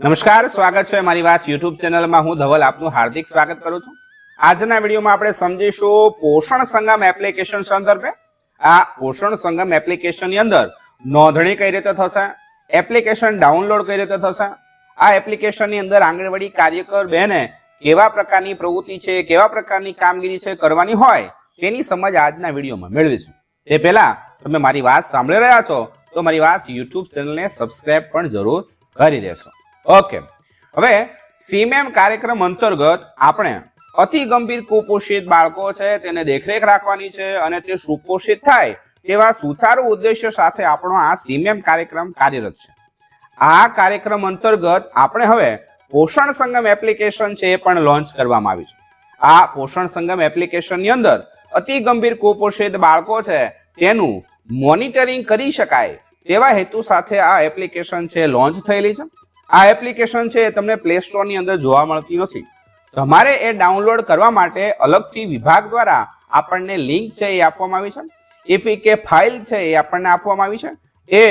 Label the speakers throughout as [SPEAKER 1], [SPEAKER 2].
[SPEAKER 1] નમસ્કાર, સ્વાગત છે મારી વાત યુટ્યુબ ચેનલમાં. હું ધવલ, આપનું હાર્દિક સ્વાગત કરું છું. આજના વિડીયોમાં આપણે સમજીશું પોષણ સંગમ એપ્લિકેશન સંદર્ભે. આ પોષણ સંગમ એપ્લિકેશનની અંદર નોંધણી કઈ રીતે થશે એપ્લિકેશન ડાઉનલોડ કઈ રીતે થશે, આ એપ્લિકેશનની અંદર આંગણવાડી કાર્યકર બહેને કેવા પ્રકારની પ્રવૃત્તિ છે, કેવા પ્રકારની કામગીરી છે કરવાની હોય તેની સમજ આજના વિડીયોમાં મેળવીશું. તે પહેલા તમે મારી વાત સાંભળી રહ્યા છો, તો મારી વાત યુટ્યુબ ચેનલને સબસ્ક્રાઇબ પણ જરૂર કરી દેશો. ઓકે હવે સીમેમ કાર્યક્રમ અંતર્ગત આપણે અતિ ગંભીર કુપોષિત બાળકો છે, તેને દેખરેખ રાખવાની છે અને તે સુપોષિત થાય તેવા સુચારુ ઉદ્દેશ્ય સાથે આપણો આ સીમેમ કાર્યક્રમ કાર્યરત છે. આ કાર્યક્રમ અંતર્ગત આપણે હવે પોષણ સંગમ એપ્લિકેશન છે એ પણ લોન્ચ કરવામાં આવી છે. આ પોષણ સંગમ એપ્લિકેશનની અંદર અતિ ગંભીર કુપોષિત બાળકો છે તેનું મોનિટરિંગ કરી શકાય તેવા હેતુ સાથે આ એપ્લિકેશન છે લોન્ચ થયેલી છે. આ એપ્લિકેશન છે એ તમને પ્લે સ્ટોરની અંદર જોવા મળતી નથી. તમારે એ ડાઉનલોડ કરવા માટે અલગથી વિભાગ દ્વારા આપણને લિંક છે એ આપવામાં આવી છે. એફી કે ફાઇલ છે એ આપણને આપવામાં આવી છે. એ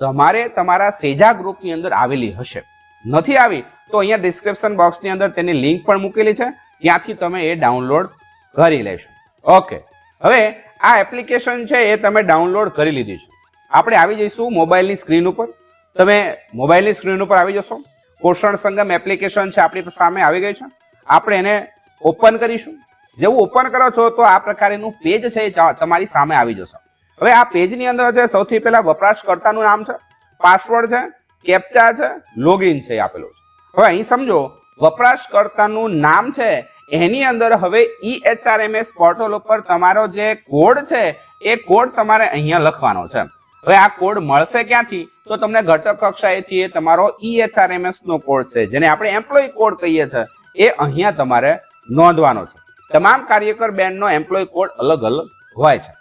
[SPEAKER 1] તમારે તમારા સેજા ગ્રુપની અંદર આવેલી હશે. નથી આવી, તો અહીંયા ડિસ્ક્રિપ્શન બોક્સની અંદર તેની લિંક પણ મૂકેલી છે. ત્યાંથી તમે એ ડાઉનલોડ કરી લેશો. ઓકે હવે આ એપ્લિકેશન છે એ તમે ડાઉનલોડ કરી લીધી છે. આપણે આવી જઈશું મોબાઈલની સ્ક્રીન ઉપર. તમે મોબાઈલની સ્ક્રીન ઉપર આવી જશો. પોષણ સંગમ એપ્લિકેશન છે આપણી સામે આવી ગઈ છે. આપણે એને ઓપન કરીશું. જેવું ઓપન કરો છો તો આ પ્રકારનું પેજ છે એ તમારી સામે આવી જશે. હવે આ પેજની અંદર છે સૌથી પહેલા વપરાશકર્તાનું નામ છે, પાસવર્ડ છે, કેપ્ચા છે, લોગિન છે આપેલું છે. હવે અહીં સમજો, વપરાશકર્તાનું નામ છે, એની અંદર હવે ઈએચઆરએમએસ પોર્ટલ ઉપર તમારો જે કોડ છે, એ કોડ તમારે અહીંયા લખવાનો છે. હવે આ કોડ મળશે ક્યાંથી? તો તમને ઘટક કક્ષાએથી એ તમારો E ઈએચઆરએમએસ નો કોડ છે, જેને આપણે એમ્પ્લોય કોડ કહીએ છીએ. એ અહીંયા તમારે નોંધવાનો છે. તમામ કાર્યકર બેન્ડનો એમ્પ્લોય કોડ અલગ અલગ હોય છે.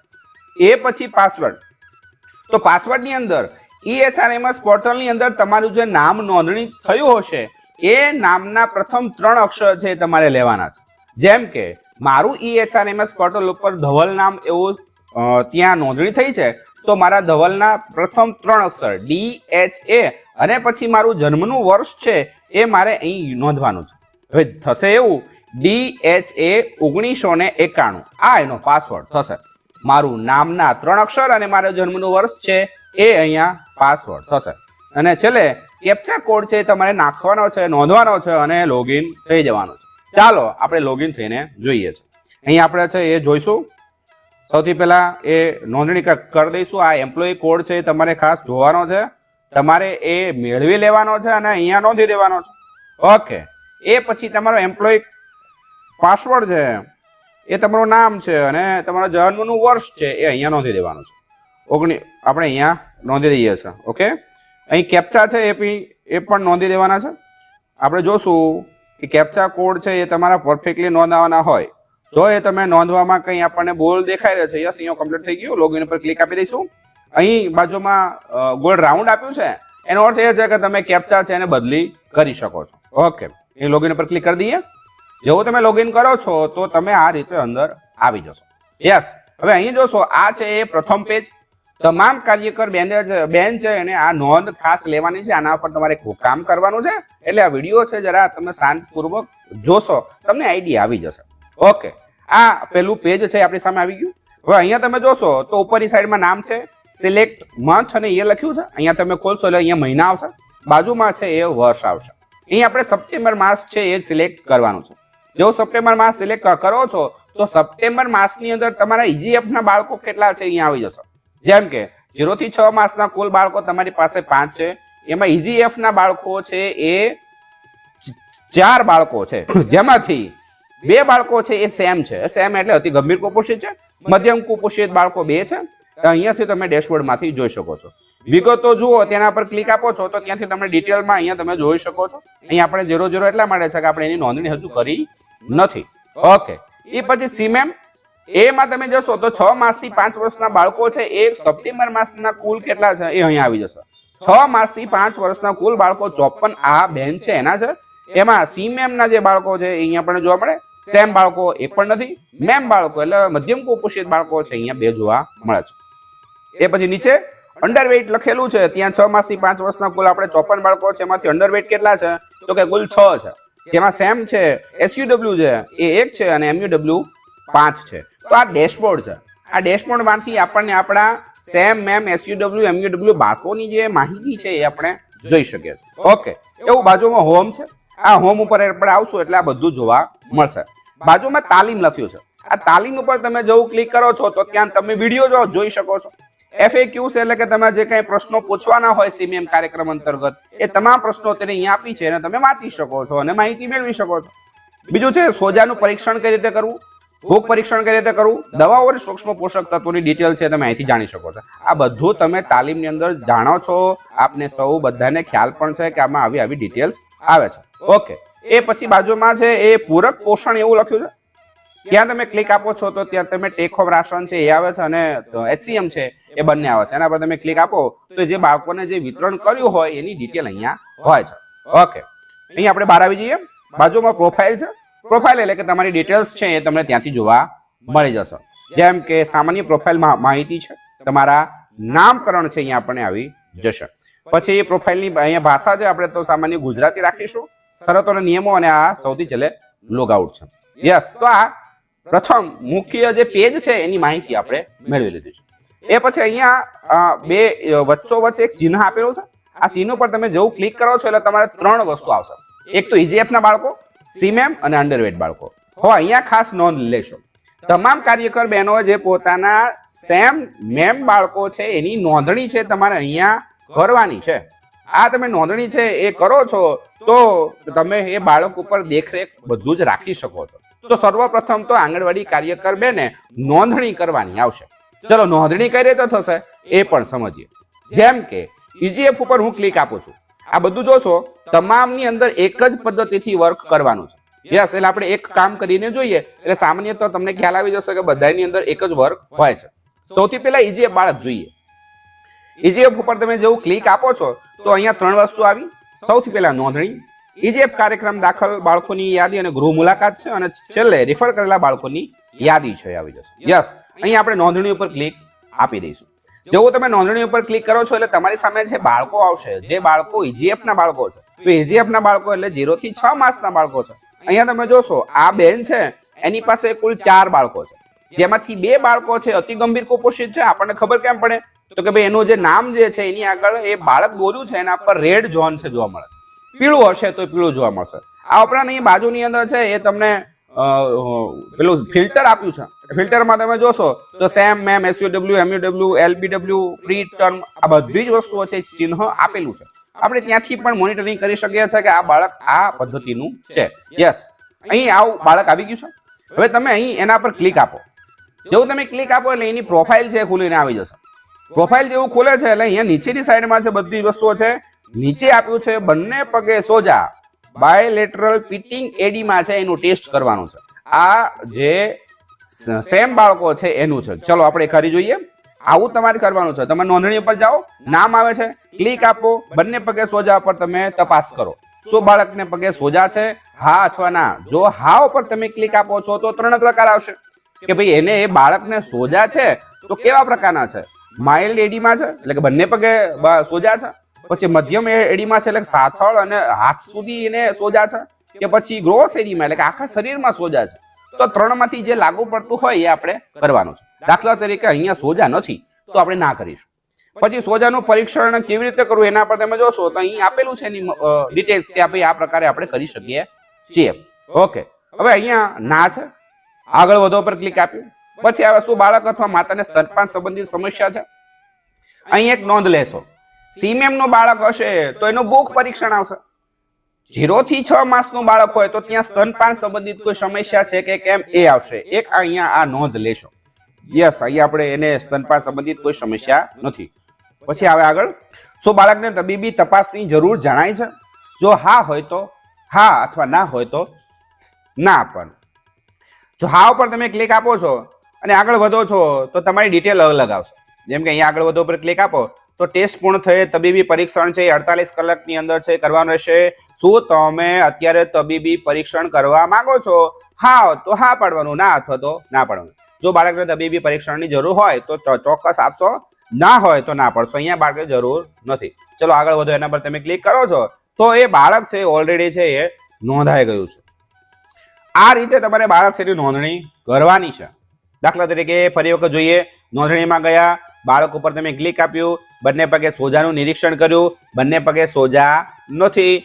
[SPEAKER 1] એ પછી પાસવર્ડ તો પાસવર્ડની અંદર E ઈએચઆરએમએસ પોર્ટલની અંદર તમારું જે નામ નોંધણી થયું હશે, એ નામના પ્રથમ ત્રણ અક્ષર છે તમારે લેવાના છે. જેમ કે, મારું E ઈએચઆરએમએસ પોર્ટલ ઉપર ધવલ નામ એવું ત્યાં નોંધણી થઈ છે. તો મારા ધવલના પ્રથમ ત્રણ અક્ષર ડી એચ એ અને પછી મારું જન્મનું વર્ષ છે એ મારે અહીં નોંધવાનું છે. હવે થશે એવું ડી એચ એ ઓગણીસો ને એકાણું. આ એનો પાસવર્ડ થશે. મારું નામના ત્રણ અક્ષર અને મારો જન્મનું વર્ષ છે એ અહીંયા પાસવર્ડ થશે. અને છેલ્લે કેપ્ચા કોડ છે તમારે નાખવાનો છે, નોંધવાનો છે અને લોગિન થઈ જવાનો છે. ચાલો, આપણે લોગિન થઈને જોઈએ છે. અહીં આપણે છે એ જોઈશું. સૌથી પહેલા એ નોંધણી કરી દઈશું. આ એમ્પ્લોયી કોડ છે એ તમારે ખાસ જોવાનો છે. તમારે એ મેળવી લેવાનો છે અને અહીંયા નોંધી દેવાનો છે. ઓકે એ પછી તમારો એમ્પ્લોય પાસવર્ડ છે, એ તમારું નામ છે અને તમારા જન્મનું વર્ષ છે, એ અહીંયા નોંધી દેવાનું છે. ઓગણી, આપણે અહીંયા નોંધી દઈએ છીએ. ઓકે અહીં કેપ્ચા છે, એ એ પણ નોંધી દેવાના છે. આપણે જોશું કે કેપ્ચા કોડ છે એ તમારા પરફેક્ટલી નોંધાવાના હોય. જો એ તમે નોંધવામાં કંઈ આપણને બોલ દેખાઈ રહ્યો છે, યસ, અહીંયા કમ્પ્લીટ થઈ ગયું. લોગિન પર ક્લિક આપી દઈશું. અહીં બાજુમાં ગોલ્ડ રાઉન્ડ આપ્યું છે. એનો અર્થ એ છે કે તમે કેપ્ચા છે એને બદલી કરી શકો છો. ઓકે એ લોગિન પર ક્લિક કરી દઈએ. જેવું તમે લોગિન કરો છો, તો તમે આ રીતે અંદર આવી જશો. યસ હવે અહીં જોશો, આ છે એ પ્રથમ પેજ તમામ કાર્યકર બેન બેન છે એને આ નોંધ ખાસ લેવાની છે. આના પર તમારે કામ કરવાનું છે. એટલે આ વીડિયો છે, જરા તમે શાંતપૂર્વક જોશો, તમને આઈડિયા આવી જશે. ઓકે. આ પેલું પેજ છે આપણી સામે આવી ગયું. હવે અહીંયા તમે જોશો તો ઉપરની સાઈડમાં નામ છે સિલેક્ટ મંથ અને એ લખ્યું છે. અહીંયા તમે ખોલશો એટલે અહીંયા મહિના આવશે. બાજુમાં છે એ વર્ષ આવશે. અહીં આપણે સપ્ટેમ્બર માસ છે એ સિલેક્ટ કરવાનું છે. જો સપ્ટેમ્બર માસ સિલેક્ટ કરો છો તો સપ્ટેમ્બર માસની અંદર તમારા ઈજીએફના બાળકો કેટલા છે અહીંયા આવી જશે. જેમ કે ઝીરોથી છ માસના કુલ બાળકો તમારી પાસે પાંચ છે. એમાં ઈજીએફના બાળકો છે એ ચાર બાળકો છે. જેમાંથી બે બાળકો છે એ સેમ છે. સેમ એટલે અતિ ગંભીર કુપોષિત છે મધ્યમ કુપોષિત બાળકો બે છે. અહીંયાથી તમે ડેશબોર્ડમાંથી જોઈ શકો છો. વિગતો જુઓ તેના પર ક્લિક આપો છો તો ત્યાંથી તમે ડિટેલમાં અહીંયા તમે જોઈ શકો છો. અહીં આપણે ઝીરો ઝીરો એટલા માટે છે કે આપણે એની નોંધણી હજુ કરી નથી. ઓકે. એ પછી સીમેમ એમાં તમે જશો તો છ માસથી પાંચ વર્ષના બાળકો છે એ સપ્ટેમ્બર માસના કુલ કેટલા છે એ અહીંયા આવી જશે. છ માસથી પાંચ વર્ષના કુલ બાળકો ચોપન આ બેન છે એના છે. એમાં સીમેમ ના જે બાળકો છે અહીંયા પણ જોવા મળે. સેમ બાળકો એક પણ નથી, મેમ બાળકો એટલે મધ્યમ કુપોષિત બાળકો છે, અહીંયા બે જોવા મળે છે. એ પછી નીચે અંડરવેટ લખેલું છે, ત્યાં છ માસથી પાંચ વર્ષના કુલ આપણે ચોપન બાળકો છે, એમાંથી અંડરવેટ કેટલા છે? તો કે કુલ છ છે. જેમાં સેમ છે એસયુડબલ્યુ છે, એ એક છે અને એમયુડબલ્યુ પાંચ છે. તો આ ડેશબોર્ડ છે. આ ડેશબોર્ડમાંથી આપણને આપણા સેમ, મેમ એસયુડબલ્યુ એમયુડબલ્યુ બાળકોની જે માહિતી છે એ આપણે જોઈ શકીએ છીએ. ઓકે. એવું બાજુમાં હોમ છે. આ હોમ ઉપર આપણે આવશું એટલે આ બધું જોવા મળશે. બાજુમાં તાલીમ લખ્યું છે. આ તાલીમ ઉપર તમે જેવું ક્લિક કરો છો, તો ત્યાં તમે વીડિયો જોઈ શકો છો. એફએ ક્યુસ એટલે કે તમે જે કંઈ પ્રશ્નો પૂછવાના હોય સીમીએમ કાર્યક્રમ અંતર્ગત, એ તમામ પ્રશ્નો તેને અહીંયા આપી છે અને તમે વાંચી શકો છો અને માહિતી મેળવી શકો છો. બીજું છે, સોજાનું પરીક્ષણ કઈ રીતે કરવું? ભૂખ પરીક્ષણ કઈ રીતે કરવું? દવાઓ અને સૂક્ષ્મ પોષક તત્વોની ડિટેલ છે તમે અહીંથી જાણી શકો છો. આ બધું તમે તાલીમની અંદર જાણો છો. આપને સૌ બધાને ખ્યાલ પણ છે કે આમાં આવી આવી ડિટેલ્સ આવે છે. ઓકે એ પછી બાજુમાં છે એ પૂરક પોષણ એવું લખ્યું છે? ત્યાં તમે ક્લિક આપો છો તો ત્યાં તમે ટેક હોમ રાશન છે એ આવે છે અને એચસીએમ છે એ બંને આવે છે. એના પર તમે ક્લિક આપો તો જે બાળકોને જે વિતરણ કર્યું હોય એની ડિટેલ અહીંયા હોય છે. ઓકે અહીં આપણે બહાર આવી જઈએ. બાજુમાં પ્રોફાઇલ છે. પ્રોફાઇલ એટલે કે તમારી ડિટેલ્સ છે એ તમને ત્યાંથી જોવા મળી જશે. જેમ કે સામાન્ય પ્રોફાઇલમાં માહિતી છે. તમારા નામકરણ છે અહીંયા આપણને આવી જશે. પછી એ પ્રોફાઇલની અહીંયા ભાષા છે. આપણે તો સામાન્ય ગુજરાતી રાખીશું. શરતો અને નિયમો અને આ સૌથી છેલ્લે લોગઆઉટ છે. યસ તો આ પ્રથમ મુખ્ય જે પેજ છે એની માહિતી આપણે મેળવી લીધી છે. એ પછી અહીંયા બે વચ્ચો વચ્ચે એક ચિહ્ન આપેલું છે. આ ચિહ્ન પર તમે જેવું ક્લિક કરો છો એટલે તમારે ત્રણ વસ્તુ આવશે. એક તો EGF ના બાળકો સીમેમ અને અંડરવેટ બાળકો. હવે અહીંયા ખાસ નોંધ લેશો. તમામ કાર્યકર બહેનો જે પોતાના સેમ મેમ બાળકો છે, એની નોંધણી છે તમારે અહીંયા કરવાની છે. આ તમે નોંધણી છે એ કરો છો તો તમે એ બાળક ઉપર દેખરેખ બધું જ રાખી શકો છો. તો સર્વપ્રથમ તો આંગણવાડી કાર્યકર બેને નોંધણી કરવાની આવશે. ચલો નોંધણી કઈ રીતે થશે. એ પણ સમજીએ. જેમ કે ઈજીએફ ઉપર હું ક્લિક આપું છું. આ બધું જોશો, તમામની અંદર એક જ પદ્ધતિથી વર્ક કરવાનું છે. યસ એટલે આપણે એક કામ કરીને જોઈએ. એટલે સામાન્ય તો તમને ખ્યાલ આવી જશે કે બધાની અંદર એક જ વર્ક હોય છે. સૌથી પહેલા ઈજીએફ બાળક જોઈએ. ઈજીએફ ઉપર તમે જેવું ક્લિક આપો છો, તો અહીંયા ત્રણ વસ્તુ આવી. સૌથી પહેલા નોંધણી ઈજીએફ કાર્યક્રમ દાખલ બાળકોની યાદી અને ગૃહ મુલાકાત છે અને છેલ્લે રિફર કરેલા બાળકોની યાદી છે આવી જશે. યસ અહીં આપણે નોંધણી ઉપર ક્લિક આપી દઈશું. જેવું તમે નોંધણી ઉપર ક્લિક કરો છો, એટલે તમારી સામે જે બાળકો આવશે, જે બાળકો ઈજીએફ ના બાળકો છે, તો ઈજીએફ ના બાળકો એટલે 0 થી છ માસના બાળકો છે. અહીંયા તમે જોશો, આ બેન છે, એની પાસે કુલ ચાર બાળકો છે. જેમાંથી બે બાળકો છે, અતિ ગંભીર કુપોષિત છે, આપણને ખબર કેમ પડે? તો કે ભાઈ એનું જે નામ જે છે એની આગળ એ બાળક દોર્યું છે, એના પર રેડ ઝોન છે જોવા મળે પીળું હશે તો પીળું જોવા મળશે. આ ઉપરાંત અહીં બાજુની અંદર છે એ તમને પેલું ફિલ્ટર આપ્યું છે. ફિલ્ટરમાં તમે જોશો તો SAM MAM SUW MUW LBW preterm આ બધી જ વસ્તુઓ છે ચિહ્ન આપેલું છે. આપણે ત્યાંથી પણ મોનિટરિંગ કરી શકીએ છીએ કે આ બાળક આ પદ્ધતિનું છે. યસ અહીં આવું બાળક આવી ગયું છે. હવે તમે અહીં એના પર ક્લિક આપો. જેવું તમે ક્લિક આપો એટલે એની પ્રોફાઇલ છે ખુલીને આવી જશે. પ્રોફાઇલ જેવું ખોલે છે એટલે અહીંયા નીચેની સાઈડમાં છે બધી વસ્તુઓ છે. નીચે આપ્યું છે બંને પગે સોજા. બાયલેટરલ પિટિંગ એડીમાં છે, એનું ટેસ્ટ કરવાનું છે. આ જે સેમ બાળકો છે, એનું છે. ચલો આપણે કરી જોઈએ. આવું તમારે કરવાનું છે. તમે નોંધણી ઉપર જાઓ. નામ આવે છે. ક્લિક આપો. બંને પગે સોજા પર તમે તપાસ કરો. શું બાળકને પગે સોજા છે? હા અથવા ના? જો હા ઉપર તમે ક્લિક આપો છો તો ત્રણ પ્રકાર આવશે. કે ભાઈ એને એ બાળકને સોજા છે તો કેવા પ્રકારના છે? માઇલ્ડ એડીમાં છે, એટલે કે બંને પગે સોજા છે. પછી મધ્યમ એડીમાં છે, એટલે સાથળ અને હાથ સુધી એને સોજા છે, કે પછી ગ્રોસ એડીમાં, એટલે કે આખા શરીરમાં સોજા છે. તો ત્રણમાંથી જે લાગુ પડતું હોય એ આપણે કરવાનું છે. દાખલા તરીકે અહીંયા સોજા નથી, તો આપણે ના કરીશું. પછી સોજાનું પરીક્ષણ કેવી રીતે કરવું એના પર તમે જોશો, તો અહીં આપેલું છે એની ડિટેલ્સ કે આપણે આ પ્રકારે આપણે કરી શકીએ છીએ. ઓકે. હવે અહીંયા ના છે. આગળ વધો પર ક્લિક આપ્યું પછી આવે શું બાળક અથવા માતાને સ્તનપાન સંબંધિત સમસ્યા છે? અહીં એક નોંધ લેશો. સીમેમનું બાળક હશે તો એનું ભૂખ પરીક્ષણ આવશે. જીરો થી છ માસનું બાળક હોય તો ત્યાં સ્તનપાન સંબંધિત કોઈ સમસ્યા છે કે કેમ? એ આવશે. એક અહીંયા આ નોંધ લેશો. યસ, અહીંયા આપણે એને સ્તનપાન સંબંધિત કોઈ સમસ્યા નથી. પછી આવે આગળ. શું બાળકને તબીબી તપાસની જરૂર જણાય છે? જો હા હોય તો, હા અથવા ના હોય તો, ના પણ. જો હા ઉપર તમે ક્લિક આપો છો અને આગળ વધો છો, તો તમારી ડિટેલ અલગ આવશે. જેમ કે અહીંયા આગળ વધો ઉપર ક્લિક આપો, તો ટેસ્ટ પૂર્ણ થયે, તબીબી પરીક્ષણ છે અડતાલીસ કલાકની અંદર છે કરવાનું રહેશે. શું તમે અત્યારે તબીબી પરીક્ષણ કરવા માંગો છો? હા, તો હા પાડવાનું, ના અથવા તો ના પાડવાનું. જો બાળકને તબીબી પરીક્ષણની જરૂર હોય, તો ચોક્કસ આપશો. ના હોય, તો ના પડશો. અહીંયા બાળકે જરૂર નથી. ચલો આગળ વધો, એના પર તમે ક્લિક કરો છો, તો એ બાળક છે ઓલરેડી છે, એ નોંધાઈ ગયું છે. આ રીતે તમારે બાળક છે, એની નોંધણી કરવાની છે. દાખલા તરીકે ફરી વખત જોઈએ, નોંધણીમાં ગયા, બાળક ઉપર તમે ક્લિક આપ્યું, બંને પગે સોજાનું નિરીક્ષણ કર્યું, બંને પગે સોજા નથી.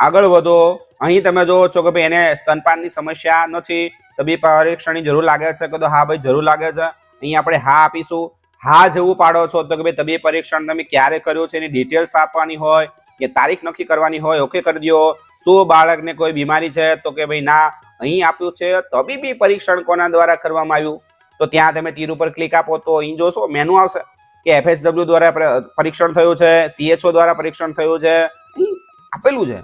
[SPEAKER 1] આગળ વધો, અહીં તમે જોવો છો કે ભાઈ એને સ્તનપાનની સમસ્યા નથી તબીબ પરીક્ષણની જરૂર લાગે છે કે તો હા ભાઈ જરૂર લાગે છે. અહીં આપણે હા આપીશું. હા જેવું પાડો છો તો કે ભાઈ તબીબ પરીક્ષણ તમે ક્યારે કર્યું છે એની ડિટેલ્સ આપવાની હોય, કે તારીખ નક્કી કરવાની હોય ઓકે કરી દો. શું બાળકને કોઈ બીમારી છે તો કે ભાઈ ના, અહીં આપ્યું છે તબીબી પરીક્ષણ કોના દ્વારા કરવામાં આવ્યું? તો ત્યાં તમે તીર ઉપર ક્લિક આપો તો અહીં જોશો મેનુ આવશે કે એફએસડબલ્યુ દ્વારા પરીક્ષણ થયું છે સીએચઓ દ્વારા પરીક્ષણ થયું છે. આપેલું છે.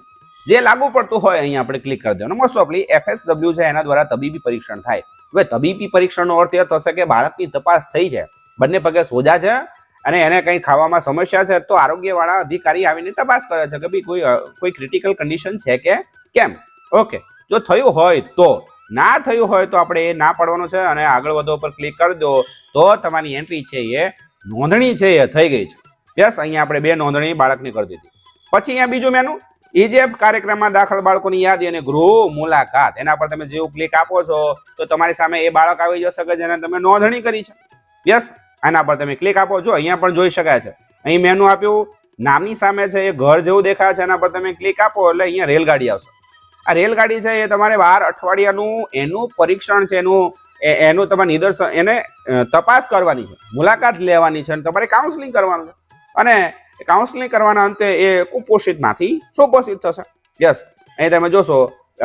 [SPEAKER 1] જે લાગુ પડતું હોય અહીં આપણે ક્લિક કરી દેવાનું. મોસ્ટ ઓફલી એફએસડબલ્યુ છે એના દ્વારા તબીબી પરીક્ષણ થાય. હવે તબીબી પરીક્ષણનો અર્થ એ થશે કે બાળકની તપાસ થઈ છે. બંને પગે સોજા છે અને એને કંઈ ખાવામાં સમસ્યા છે તો આરોગ્યવાળા અધિકારી આવીને તપાસ કરે છે કે ભાઈ કોઈ કોઈ ક્રિટિકલ કન્ડિશન છે કે કેમ? ઓકે જો થયું હોય તો ના થયું હોય તો આપણે એ ના પાડવાનું છે અને આગળ વધો પર ક્લિક કરી દો તો તમારી એન્ટ્રી છે એ નોંધણી છે એ થઈ ગઈ છે. યસ અહીંયા આપણે બે નોંધણી બાળકની કરી દીધી. પછી અહીંયા બીજું મેનુ જે કાર્યક્રમમાં દાખલ બાળકોની યાદી અને ગૃહ મુલાકાત. એના પર તમે જેવું ક્લિક આપો છો તો તમારી સામે એ બાળક આવી જશે કે જેને તમે નોંધણી કરી છે. યસ આના પર તમે ક્લિક આપો છો, અહીંયા પણ જોઈ શકાય છે. અહીં મેનુ આપ્યું, નામની સામે છે એ ઘર જેવું દેખાય છે, એના પર તમે ક્લિક આપો એટલે અહીંયા રેલગાડી આવશે. આ રેલગાડી છે એ તમારે બાર અઠવાડિયાનું એનું પરીક્ષણ છે, એનું એનું તમારે નિદર્શન, એને તપાસ કરવાની છે. મુલાકાત લેવાની છે અને તમારે કાઉન્સલિંગ કરવાનું છે. અને કાઉન્સલિંગ કરવાના અંતે એ કુપોષિતમાંથી સુપોષિત થશે. યસ અહીં તમે જોશો,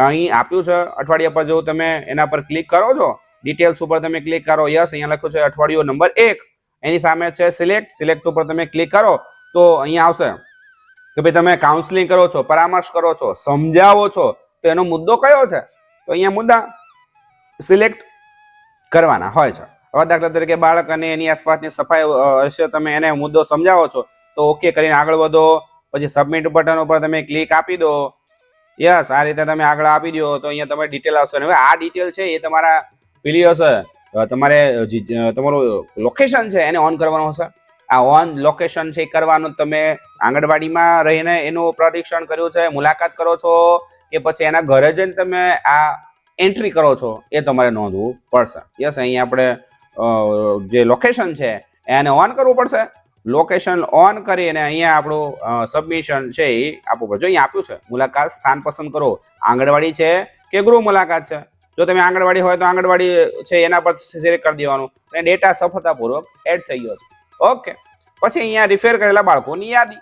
[SPEAKER 1] અહીં આપ્યું છે, અઠવાડિયા પર જો તમે એના પર ક્લિક કરો છો ડિટેલ્સ ઉપર તમે ક્લિક કરો યસ અહીંયા લખ્યું છે અઠવાડિયો નંબર એક. એની સામે છે સિલેક્ટ સિલેક્ટ ઉપર તમે ક્લિક કરો, તો અહીંયા આવશે કે ભાઈ તમે કાઉન્સલિંગ કરો છો, પરામર્શ કરો છો, સમજાવો છો તો એનો મુદ્દો કયો છે? તો અહીંયા મુદ્દા સિલેક્ટ કરવાના હોય છે. હવે દાખલા તરીકે બાળક અને એની આસપાસની સફાઈ હશે, તમે એને મુદ્દો સમજાવો છો, તો ઓકે કરીને આગળ વધો. પછી સબમિટ બટન ઉપર તમે ક્લિક આપી દો. યસ આ રીતે તમે આગળ આપી દો. તો અહીંયા તમે ડિટેલ આવશે. હવે આ ડિટેલ છે એ તમારા પેલી હશે. તમારે તમારું લોકેશન છે એને ઓન કરવાનું હશે. આ ઓન લોકેશન છે એ કરવાનું તમે આંગણવાડીમાં રહીને એનું પ્રદિક્ષણ કર્યું છે, મુલાકાત કરો છો. કે પછી એના ઘરે જઈને તમે આ એન્ટ્રી કરો છો, એ તમારે નોંધવું પડશે. યસ અહીં આપણે જે લોકેશન છે, એને ઓન કરવું પડશે. લોકેશન ઓન કરીને અહીંયા આપણું સબમિશન છે એ આપવું પડશે. અહીંયા આપ્યું છે, મુલાકાત સ્થાન પસંદ કરો. આંગણવાડી છે કે ગૃહ મુલાકાત છે? જો તમે આંગણવાડી હોય તો આંગણવાડી છે એના પર સિલેક્ટ કરી દેવાનું. અને ડેટા સફળતાપૂર્વક એડ થઈ ગયો છે. ઓકે પછી અહીંયા રિફેર કરેલા બાળકોની યાદી.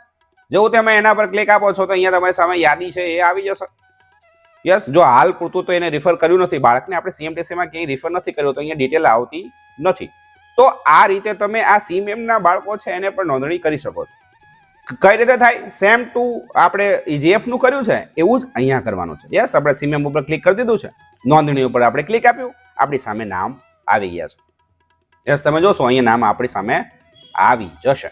[SPEAKER 1] જેવું તમે એના પર ક્લિક આપો છો તો અહીંયા તમારી સામે યાદી છે એ આવી જશે. યસ, જો હાલ પૂરતું તો એને રિફર કર્યું નથી. બાળકને આપણે સીએમટીસીમાં ક્યાંય રિફર નથી કર્યું, તો અહીંયા ડિટેલ આવતી નથી. તો આ રીતે તમે આ સીમએમના બાળકો છે એને પણ નોંધણી કરી શકો છો. કઈ રીતે થાય? સેમ ટુ આપણે ઈજીએફનું નું કર્યું છે, એવું જ અહીંયા કરવાનું છે. યસ, આપણે સીમએમ ઉપર ક્લિક કરી દીધું છે. નોંધણી ઉપર આપણે ક્લિક આપ્યું. આપણી સામે નામ આવી ગયા છે. યસ, તમે જોશો, અહીંયા નામ આપણી સામે આવી જશે.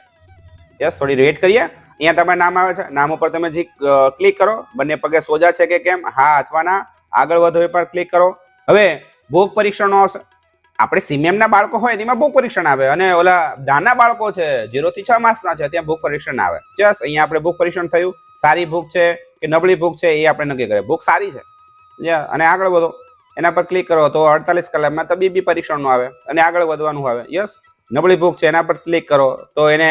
[SPEAKER 1] યસ, થોડી વેટ કરીએ. અહીંયા તમારે નામ આવે છે. નામ ઉપર તમે જે ક્લિક કરો, બંને પગે સોજા છે કે કેમ? હા અથવા આગળ વધો એ પર ક્લિક કરો. હવે ભૂખ પરીક્ષણનો આવશે. આપણે સિમેમના બાળકો હોય તેમાં ભૂખ પરીક્ષણ આવે. અને ઓલા નાના બાળકો છે જીરોથી છ માસના છે, ત્યાં ભૂખ પરીક્ષણ આવે. જસ, અહીંયા આપણે ભૂખ પરીક્ષણ થયું. સારી ભૂખ છે કે નબળી ભૂખ છે એ આપણે નક્કી કરીએ. ભૂખ સારી છે. અને આગળ વધો. એના પર ક્લિક કરો તો અડતાલીસ કલાકમાં તબીબી પરીક્ષણનું આવે. અને આગળ વધવાનું આવે. યસ, નબળી ભૂખ છે એના પર ક્લિક કરો. તો એને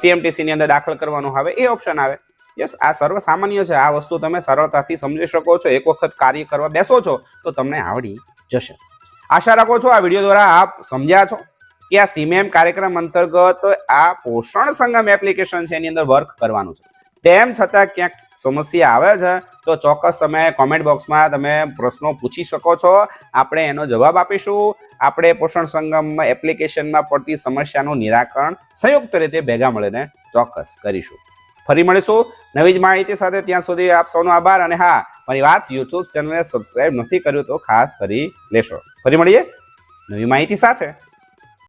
[SPEAKER 1] સીએમટીસી ની અંદર દાખલ કરવાનું આવે, એ ઓપ્શન આવે. યસ આ સર્વ સામાન્ય છે. આ વસ્તુ તમે સરળતાથી સમજી શકો છો. એક વખત કાર્ય કરવા બેસો છો, તો તમને આવડી જશે. આશા રાખો છો આ વીડિયો દ્વારા આપ સમજ્યા છો કે આ સીમેમ કાર્યક્રમ અંતર્ગત આ પોષણ સંગમ એપ્લિકેશન છે, એની અંદર વર્ક કરવાનું છે. તેમ છતાં ક્યાંક સમસ્યા આવે છે, તો ચોક્કસ તમે કોમેન્ટ બોક્સમાં તમે પ્રશ્નો પૂછી શકો છો. આપણે એનો જવાબ આપીશું. આપણે પોષણ સંગમ એપ્લિકેશનમાં પડતી સમસ્યાનું નિરાકરણ સંયુક્ત રીતે ભેગા મળીને ચોક્કસ કરીશું. ફરી મળીશું નવી જ માહિતી સાથે. ત્યાં સુધી આપ સૌનો આભાર અને હા, મારી વાત યુટ્યુબ ચેનલને સબસ્ક્રાઇબ નથી કર્યું તો ખાસ કરી લેશો. ફરી મળીએ નવી માહિતી સાથે.